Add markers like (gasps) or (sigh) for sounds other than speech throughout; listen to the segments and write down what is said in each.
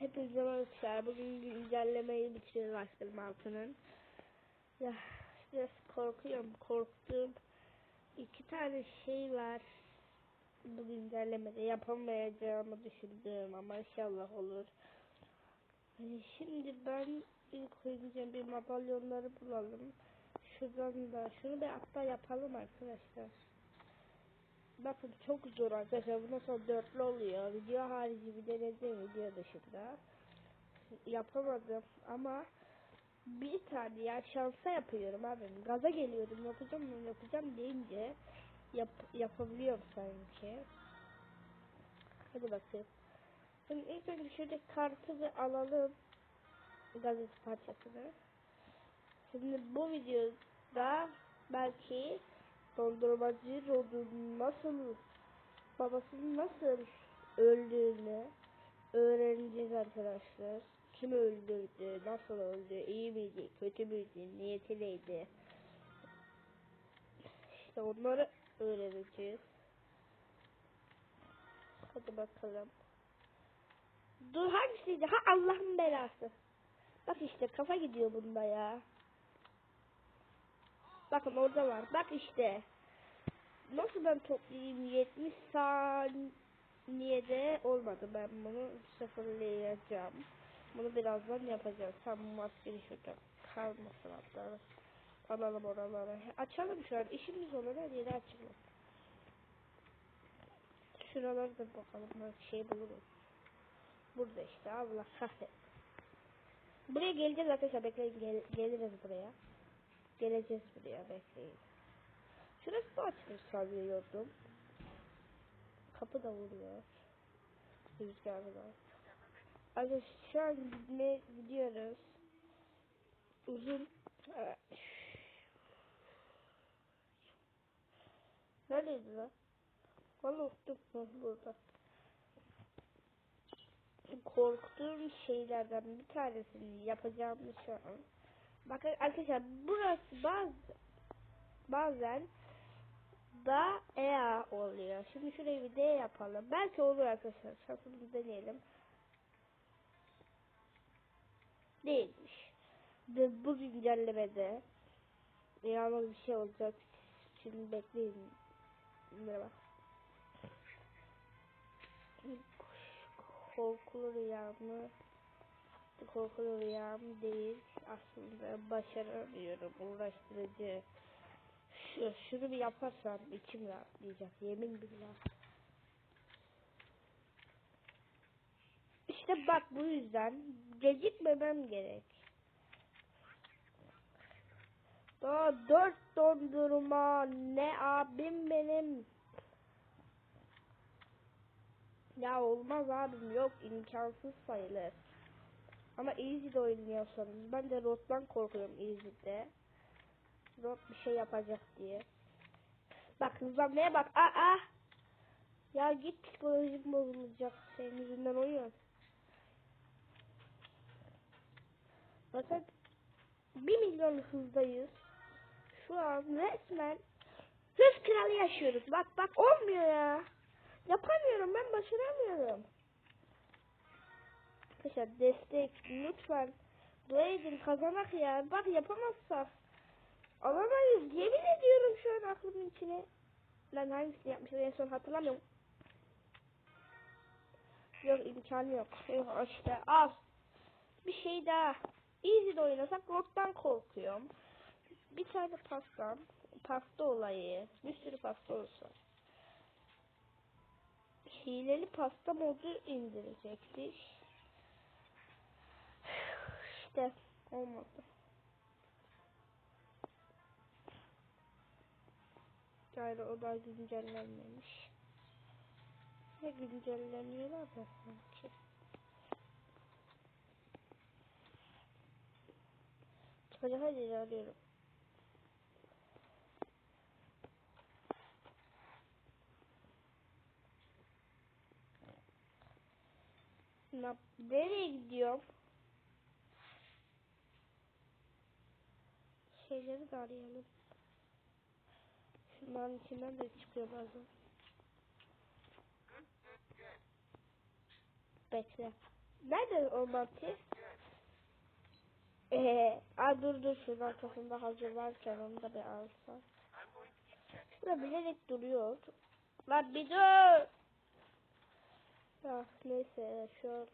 Hepinize merhabalar. Bugün güncellemeyi bitiriyoruz Aşkım Altı'nın. Ya biraz korkuyorum. Korktuğum iki tane şey var. Bu güncellemede yapamayacağımı düşündüğüm ama inşallah olur. Hani şimdi ben ilk önce bir madalyonları bulalım. Şuradan da şunu bir hatta yapalım arkadaşlar. Bakın çok zor arkadaşlar. Bu nasıl dörtlü oluyor. Video harici bir denedim video dışında. Yapamadım ama bir tane ya şansa yapıyorum abi. Gaza geliyorum yapacağım mı yapacağım deyince yap, yapabiliyorum sanki. Hadi bakayım. Şimdi ilk önce şuradaki kartı bir alalım. Gazete parçasını. Şimdi bu videoda belki dondurmacı Rod'un nasıl babasının nasıl öldüğünü öğreneceğiz arkadaşlar. Kim öldürdü, nasıl öldü, iyi miydi, kötü müydü, niyeti neydi? İşte onları öğreneceğiz. Hadi bakalım. Dur hangisiydi? Ha Allah'ın belası. Bak işte kafa gidiyor bunda ya. Bakın orada var. Bak işte. Nasıl ben toplayayım 70 saniyede olmadı. Ben bunu sıfırlayacağım. Bunu birazdan yapacağız. Tam maskeli şurada kalmasın hatta. Alalım oraları. Açalım şu an. İşimiz olur. Her yeri açalım. Şuraları da bakalım. Belki şey buluruz. Burada işte. Allah kahretsin. Buraya geleceğiz arkadaşlar. Bekleyin. Gel geliriz buraya. Geleceğiz buraya. Bekleyin. Şurası da açılır sanıyordum. Kapı da vuruyor. Rüzgarla. Arkadaşlar şu an gitmeye gidiyoruz. Uzun. Ee, Neredeydi lan? Vallahi unuttum burada. Korktuğum şeylerden bir tanesini yapacağım şu an. Bakın arkadaşlar burası bazı bazen da EA oluyor. Şimdi şurayı bir D yapalım. Belki olur arkadaşlar. Şansımızı deneyelim. Değilmiş. Ve bu güncellemede inanılmaz bir şey olacak. Şimdi bekleyin. Merhaba. Korkulu rüya mı? Korkulu rüya mı değil. Aslında başaramıyorum. Uğraştırıcı. Şu, şunu bir yaparsam içim rahatlayacak. Yemin billah. İşte bak bu yüzden gecikmemem gerek. Daha dört dondurma ne abim benim. Ya olmaz abim yok imkansız sayılır. Ama Easy'de oynuyorsanız ben de Rot'tan korkuyorum Easy'de. Rot bir şey yapacak diye. Bak hızlanmaya bak. Aa! Ya git psikolojik bozulacak. Senin yüzünden oyun. Bakın 1 milyon hızdayız. Şu an resmen hız kralı yaşıyoruz. Bak bak olmuyor ya. Yapamıyorum ben başaramıyorum. Arkadaşlar destek lütfen. Dua edin kazanak ya. Bak yapamazsak. Alamayız. Yemin ediyorum şu an aklımın içine. Lan hangisini yapmışım en son hatırlamıyorum. Yok imkanı yok. Yok işte al. Bir şey daha. Easy'de oynasak Rock'tan korkuyorum. Bir tane pastam. Pasta olayı. Bir sürü pasta olsa. Hileli pasta modu indirecektik. İşte olmadı. Gayrı o da güncellenmemiş. Ne güncelleniyorlar da sanki. Çıkacak yeri arıyorum. Nereye gidiyorum? Şeyleri de arayalım. Şunların içinden de çıkıyor bazen. Bekle. Nerede o Mati? Eee, aa dur dur şunun arkasında hazır varken onu da bir alsam. Burada bilerek duruyor. Lan bir dur. Ya neyse. Ha,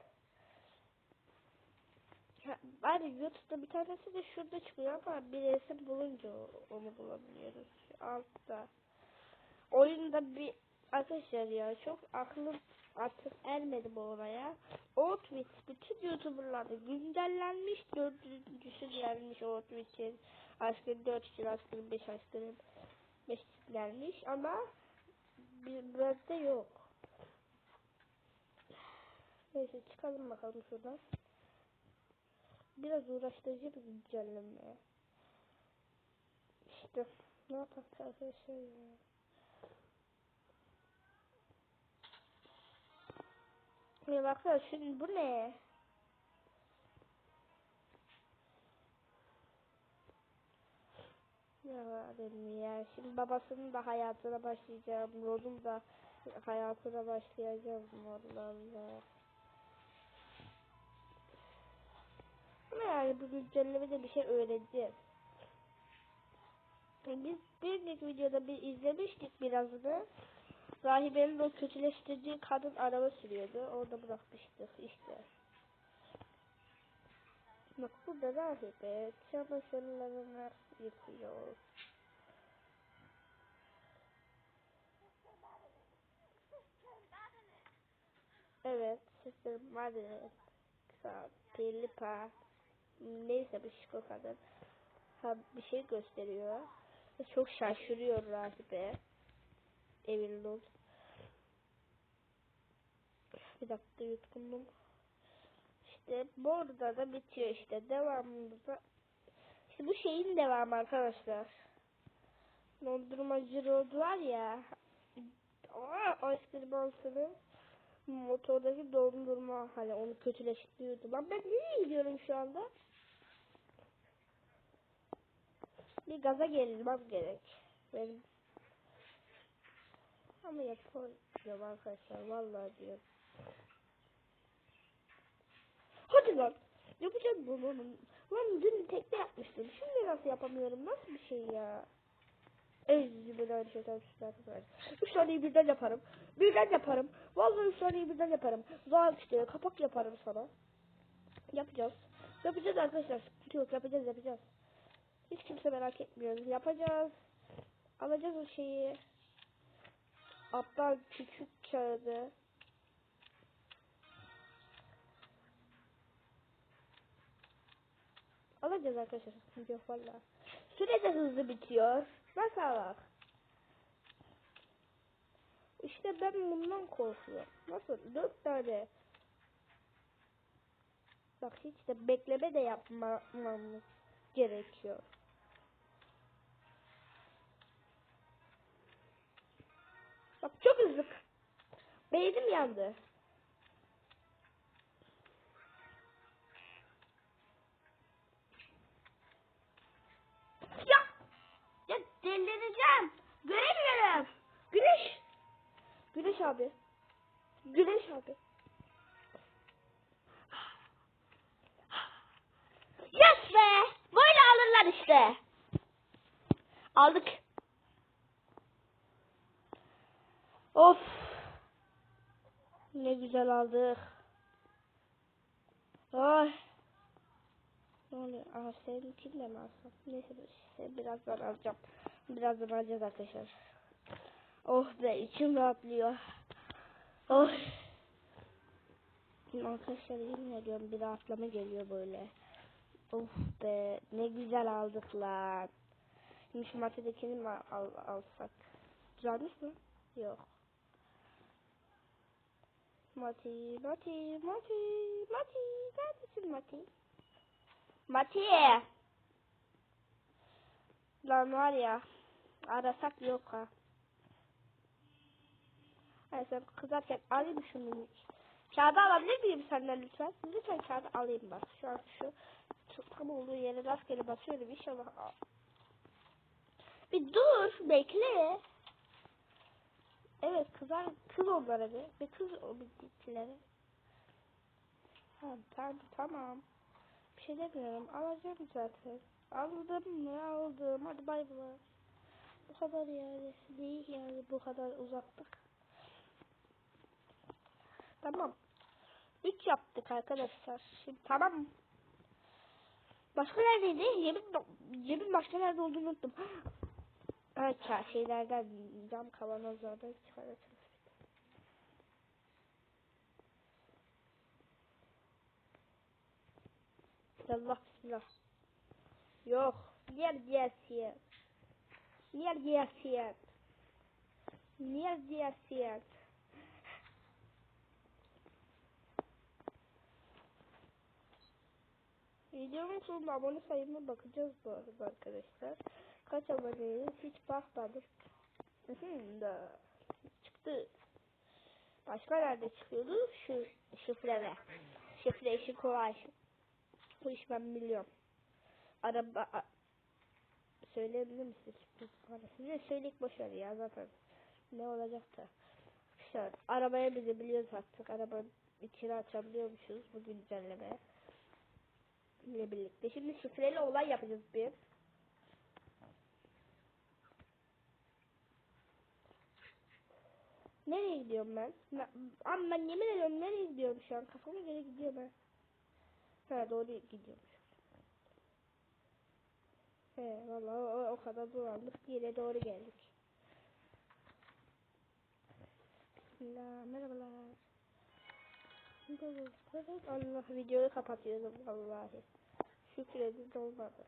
Bari YouTube'da bir tanesi de şurada çıkıyor ama bir resim bulunca onu bulabiliyoruz. Altta. Oyunda bir arkadaşlar ya çok aklım artık ermedi bu olaya. Outfit bütün YouTuber'larda güncellenmiş dördüncüsü gelmiş Outfit'in. Aşkın 4 için aşkın 5 aşkın 5 gelmiş ama bizde yok. Neyse çıkalım bakalım şuradan. Biraz uğraştırıcı bir güncelleme. İşte ne yapalım arkadaşlar ya. Ya baksana şimdi bu ne? Ya dedim ya şimdi babasının da hayatına başlayacağım. Rod'un da hayatına başlayacağım. Allah Allah. Yani bu güncellemede bir şey öğreneceğiz. Biz bir önceki videoda bir izlemiştik birazını. Rahibenin o kötüleştirici kadın araba sürüyordu. Orada bırakmıştık işte. Bak burada rahibe çamaşırlarını yıkıyor. Evet, Sister Madeleine, Filipa, neyse bu şişko kadın. Ha, bir şey gösteriyor. Çok şaşırıyor rahibe. Evin Lord. Bir dakika yutkundum. İşte burada da bitiyor işte. Devamında işte bu şeyin devamı arkadaşlar. Dondurmacı Road var ya. Aa, ice cream altını. Motordaki dondurma hani onu kötüleştiriyordu. Lan ben nereye gidiyorum şu anda? Bir gaza gelmem gerek. Benim. Ama yapıyorum arkadaşlar. Vallahi diyorum. Hadi lan. Yapacağım bunu. Lan dün tekne yapmıştım. Şimdi nasıl yapamıyorum? Nasıl bir şey ya? Şeyden süper Üç taneyi birden yaparım. Birden yaparım. Vallahi üç taneyi birden yaparım. Zaten işte kapak yaparım sana. Yapacağız. Yapacağız arkadaşlar. Yok. Yapacağız yapacağız. Hiç kimse merak etmiyor. Yapacağız. Alacağız o şeyi. Aptal küçük kağıdı. Alacağız arkadaşlar. Yok valla. Süre de hızlı bitiyor. Bak? İşte ben bundan korkuyorum. Nasıl? Dört tane. Bak hiç de bekleme de yapmamamız gerekiyor. Bak çok hızlı. Beynim yandı. Abi. Güneş abi. Yes be! Böyle alırlar işte. Aldık. Of. Ne güzel aldık. Ay. Ne oluyor? Aha seninkini de mi alsam? Neyse birazdan alacağım. Birazdan alacağız arkadaşlar. Oh be içim rahatlıyor. Oh. Arkadaşlar yemin ediyorum bir rahatlama geliyor böyle. Of be ne güzel aldık lan. Şimdi şu matedekini mi al, alsak? Güzelmiş mi? Yok. Mati, Mati, Mati, Mati, neredesin Mati? Mati! Lan var ya, arasak yok ha. Hayır sen kızarken alayım şunu. Kağıdı alabilir miyim senden lütfen? Lütfen kağıdı alayım bak. Şu an şu, tam olduğu yere rastgele basıyorum inşallah. al. Bir dur bekle. Evet kızar kız onlara bir. Bir kız o bizimkilere. Tamam, tamam, tamam. Bir şey demiyorum. Alacağım zaten. Aldım mı? Aldım. Hadi bay bay. Bu kadar yani. Değil yani bu kadar uzaklık. Tamam. 3 yaptık arkadaşlar. Şimdi tamam. Başka neredeydi? Yemin, yemin başka nerede olduğunu unuttum. (gasps) Evet şeylerden cam kavanozlardan çıkaracağız. Allah bismillah. Yok. Diğer diğer siyah. Videomun sonunda abone sayımına bakacağız bu arada arkadaşlar. Kaç aboneyiz hiç bakmadım. Hı da çıktı. Başka nerede çıkıyordu? Şu şifrede. Şifre işi kolay. Bu iş ben biliyorum. Araba a, söyleyebilir misin sürpriz parasını? Söyleyip boşver ya zaten. Ne olacak da. İşte arabaya binebiliyoruz artık. Araba içini açabiliyormuşuz bu güncelleme ile birlikte. Şimdi şifreli olay yapacağız bir. Nereye gidiyorum ben? Ama ben yemin ediyorum nereye gidiyorum şu an? Kafama göre gidiyorum ben. Ha doğru gidiyorum. He vallahi o, o kadar dolandık yere doğru geldik. Bismillah merhabalar. Allah videoyu kapatıyorum vallahi. Şükredin olmadı.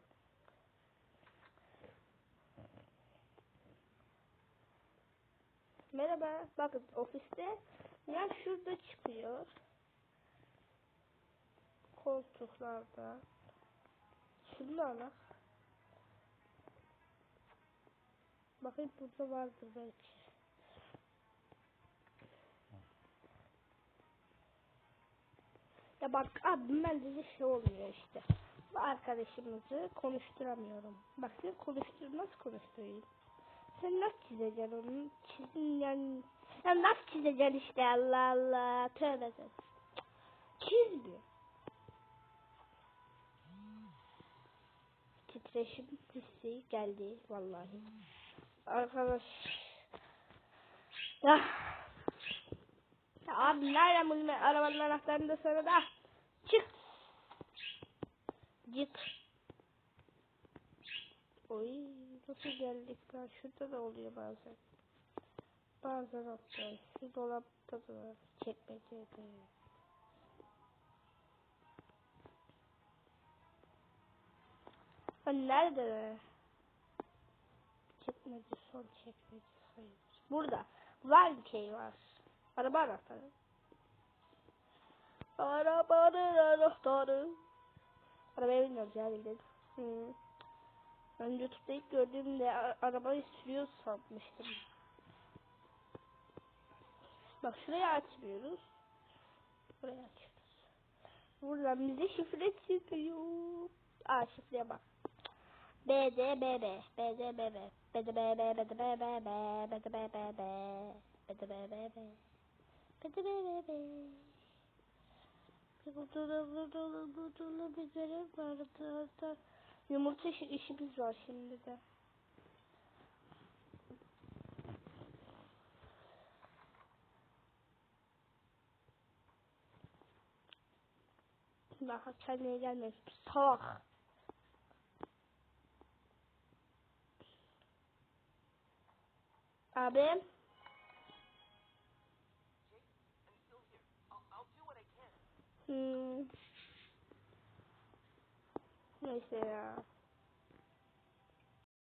Merhaba. Bakın ofiste ya şurada çıkıyor. Koltuklarda. Şunu alak. Bakayım burada vardır belki. Ya bak abi ben de şey oluyor işte. Bu arkadaşımızı konuşturamıyorum. Bak sen konuştur nasıl konuşturayım? Sen nasıl çizeceksin onu? Çizin yani. Sen nasıl çizeceksin işte Allah Allah. Tövbe tövbe. Çizmiyor. Titreşim hissi geldi vallahi. Arkadaş. Ya. Ya abi nereden buldun arabanın anahtarını da sana da. Cık. Oy nasıl geldik ben şurada da oluyor bazen. Bazen hatta şu dolapta da var. Çekmecede. Hani nerede? Çekmece son çekmece sayılır. Burada. Var bir şey var. Araba anahtarı. Arabanın anahtarı. Arabaya bilmiyoruz ya bildim. Hmm. Ben YouTube'da ilk gördüğümde arabayı sürüyor sanmıştım. Bak şurayı açmıyoruz. Burayı açıyoruz. Buradan bize şifre çıkıyor. Aa şifreye bak. B D B B B D B B B D B B B D B B B B D B B B B D B B B B D B B B Burada da burada da burada da bir görev vardı. Yumurta işi, işimiz var şimdi de. Daha kendine gelmez. Salak. Abi. Hmm. Neyse ya.